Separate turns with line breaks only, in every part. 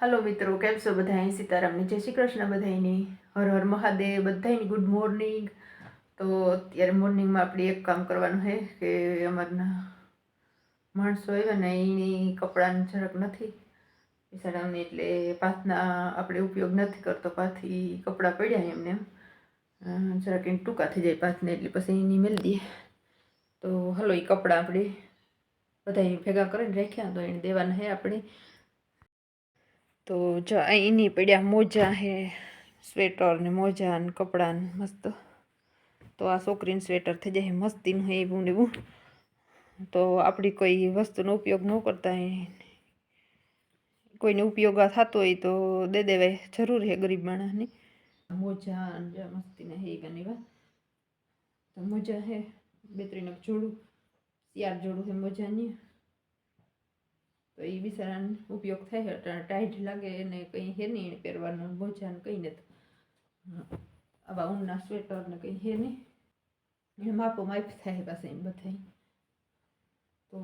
Hello મિત્રો, કેમ છો બધા સીતારામની. જય શ્રી કૃષ્ણ બધાને હર હર મહાદેવ બધાને ગુડ મોર્નિંગ તો અત્યારે મોર્નિંગમાં આપણે એક કામ કરવાનું છે કે અમારના માણસો આવ્યા ને એની કપડાની જરાક નથી વિસાડાવની એટલે પાથના આપણે ઉપયોગ નથી કરતો. પાથી કપડાં પડ્યા એમને એમ. જરાક એને ટૂંકા થઈ જાય પાથને, એટલે પછી એની મેળ દઈએ. તો હલો એ કપડાં આપણે બધા ભેગા કરીને રાખ્યા તો એને દેવાના છે આપણે. તો જો અહીંની પડ્યા મોજા હે, સ્વેટર ને મોજા ને કપડાં ને મસ્ત. તો આ છોકરીને સ્વેટર થઈ જાય મસ્તીનું હે એવું ને એવું. તો આપણી કોઈ વસ્તુનો ઉપયોગ ન કરતા કોઈને ઉપયોગ થતો હોય તો દે દેવાય, જરૂર હે ગરીબ માણસની. મોજા ને મસ્તીના હે એવા ને તો મોજા હે, બે ત્રણ જોડું, ચાર જોડું હે મોજાની. તો એ બિચારાને ઉપયોગ થાય ટાઈટ લાગે એને કંઈ હે નહીં, એને પહેરવાનું ભોજન કંઈ નથી. આવા ઊનના સ્વેટર ને કંઈ હે નહીં. એને માપો માપ થાય પાસે એમ બધા તો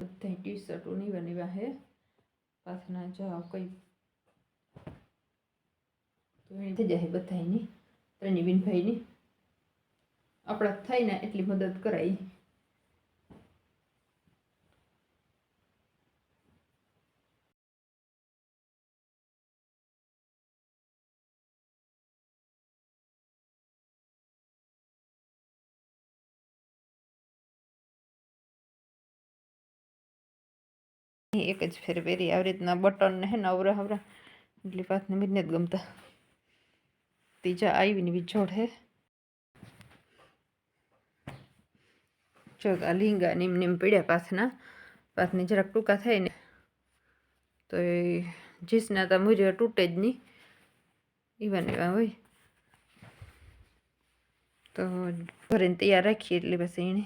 બધા ટી શર્ટો બની વાહે હે પાછના જાઓ કઈ એની થઈ જાય બધાની ત્રણેય બિનભાઈની આપણા થાય ને એટલી મદદ કરાય એક જ ફેર પહેરી આવી રીતના બટન ને અવરા અવરા. એટલે પાથને બીજને જ ગમતા. ત્રીજા આવીને બીજોડ હે. જો આ લીંગા નીમ નીમ પીડ્યા પાથના. પાથની જરાક ટૂંકા થાય ને. તો એ જીસના તો મુજબ તૂટે જ નહીં એવા ને એવા હોય. તો ભરીને તૈયાર રાખીએ એટલે પછી એને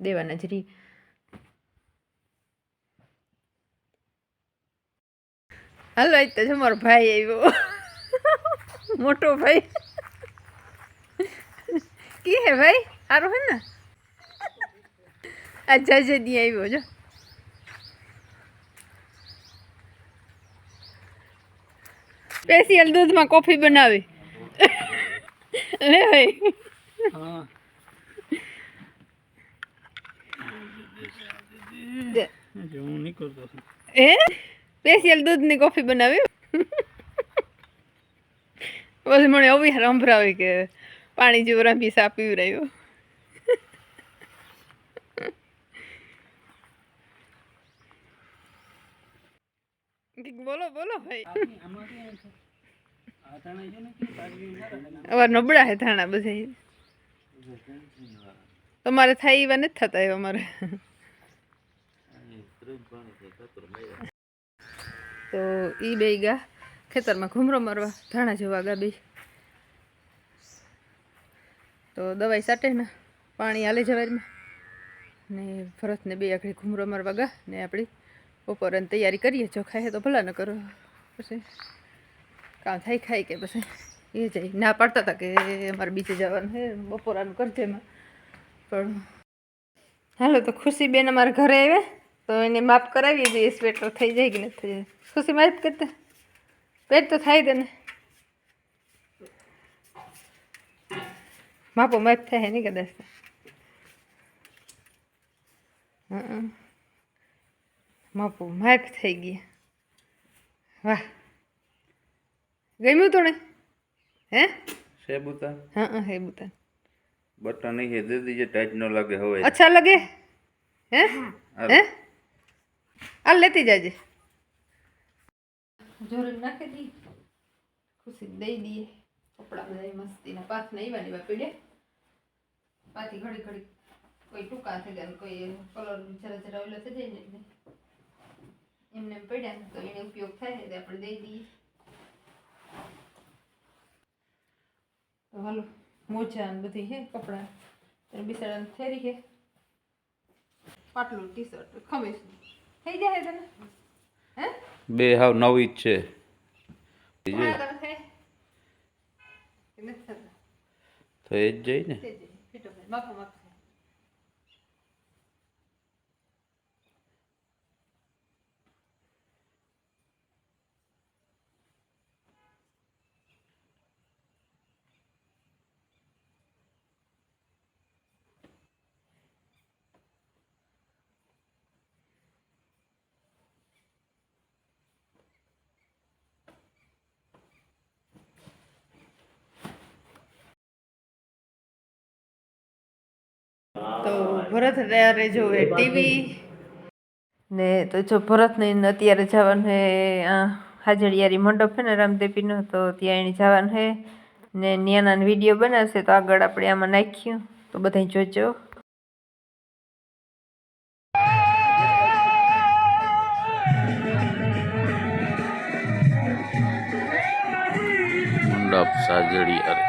દેવાના જ રહી હાલો આજ તો મારો ભાઈ આવ્યો. મોટો ભાઈ. કી હે ભાઈ? સારું હે ને? આ જજે દી આવ્યો જો. સ્પેશિયલ દૂધમાં કોફી બનાવી. લે ભાઈ.
હા. હું? નીકળતો છું
એ સ્પેશિયલ દૂધની કોફી બનાવી. બસ મને અવી રંભરાવી કે પાણી જેવું રંભી સા પીવરાયું રહ્યું. બોલો બોલો ભાઈ.
મારા
અવાર નબળા હે ધાણા બધા તમારે થાય એવા નથી થતા એવા અમારે. તો એ બે ગા. ખેતરમાં ઘૂમરો મારવા ધાણા જોવા ગા બે તો દવાઈ સાટે ને પાણી હાલે જવારીમાં ને ભરતને બે આખડી ઘૂમરો મારવા ગા ને આપણી બપોરની તૈયારી કરીએ. જો ખાય તો ભલા ન કરો. પછી કામ થાય ખાય કે પછી એ જાય. ના પાડતા હતા કે અમારે બીજે જવાનું છે બપોરાનું કરજે એમાં. પણ હાલો તો ખુશીબેન અમારા ઘરે આવ્યા તો એને માપ કરાવીએ જોઈએ સ્વેટર થઈ જાય કે નથી થઈ જાય? ખુશી માફ કરતા પેટ તો થાય તને માપો માપ થાય નહીં કદાચ. માપો માપ થઈ ગયા. વાહ. ગમ્યું તો ને? હે?
સેબુતા
હા હા હે બુતા
બટન નહીં હે દે દીજે ટાઈટ ન લાગે હવે.
અચ્છા લગે? હે. હે? આ લેતી જાજે. જોરી નાખી દી. ખુશી દઈ દઈએ. કપડા બધા મસ્તીના. પાથ નહીં વાની વા પીડે પાથી ઘડી ઘડી કોઈ ટૂંકા થઈ જાય કોઈ કલર જરા જરા ઓલો થઈ જાય ને એમને એમ પડ્યા ને તો એને ઉપયોગ થાય એટલે આપણે દઈ દઈએ. તો હાલો, મોજા ને બધી હે કપડાં. બિસાડાને ફેરી હે. પાટલું ટી શર્ટ ખમીસ. થઈ જાય તને? હે?
બે હાવ નવી જ છે. એ જ જઈ ને.
થઈ જાય તો ભરત અત્યારે જોવે ટીવી ને તો જો ભરતને અત્યારે જવાનું હે આ હાજરિયારી મંડપ છે ને રામદેવીનો તો ત્યાં એને જવાનું હે. ને ન્યાના વીડિયો બનાવશે તો આગળ આપણે આમાં નાખ્યું તો બધા જોજો.
મંડપ સાજડી અરે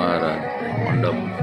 மகாராஜ் மண்டபம்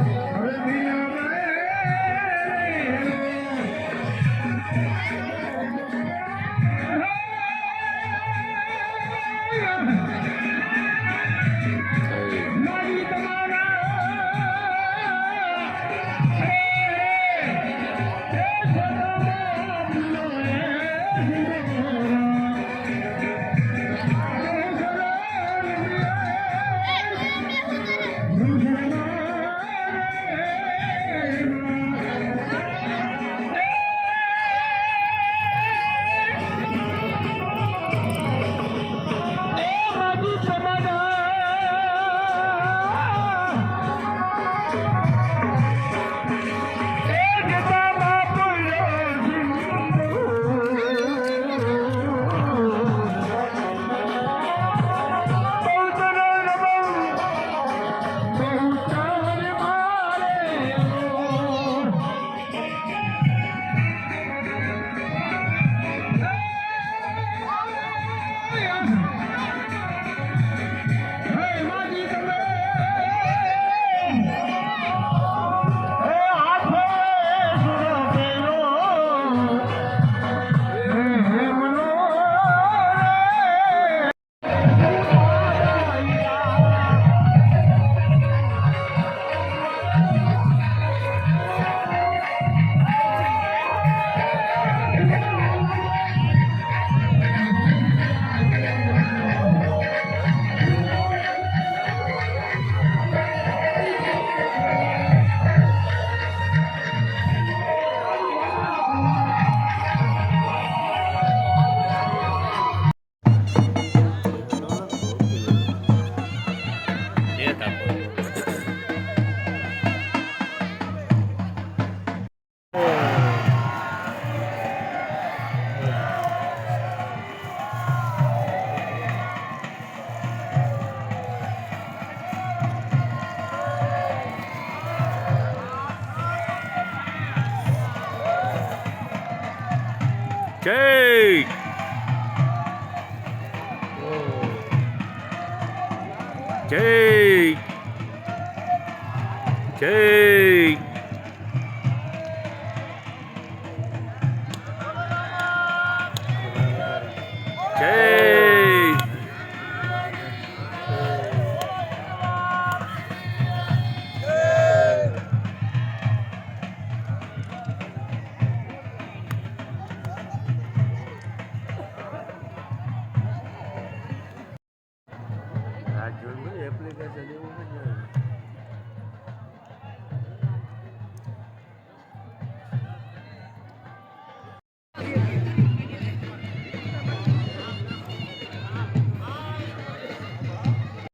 જય જય જય
એપ્લિકેશન એવું જ